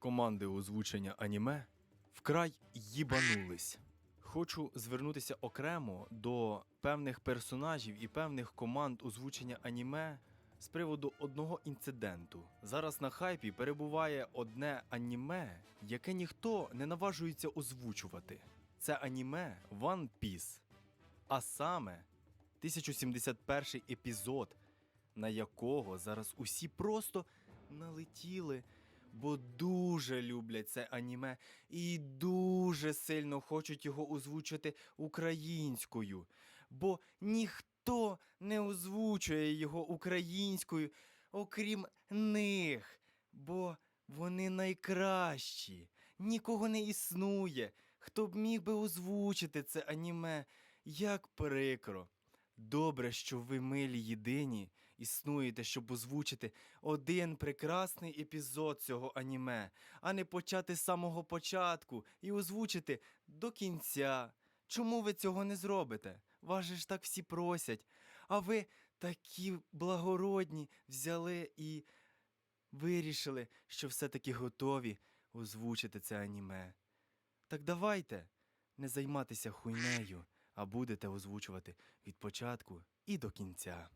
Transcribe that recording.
команди озвучення аніме вкрай їбанулись. Хочу звернутися окремо до певних персонажів і певних команд озвучення аніме з приводу одного інциденту. Зараз на хайпі перебуває одне аніме, яке ніхто не наважується озвучувати. Це аніме One Piece. А саме 1071 епізод, на якого зараз усі просто налетіли, бо дуже люблять це аніме і дуже сильно хочуть його озвучити українською. Бо ніхто не озвучує його українською, окрім них. Бо вони найкращі. Нікого не існує. Хто б міг би озвучити це аніме? Як прикро. Добре, що ви милі єдині існуєте, щоб озвучити один прекрасний епізод цього аніме, а не почати з самого початку і озвучити до кінця. Чому ви цього не зробите? Вас же ж так всі просять. А ви такі благородні взяли і вирішили, що все-таки готові озвучити це аніме. Так давайте не займатися хуйнею, а будете озвучувати від початку і до кінця.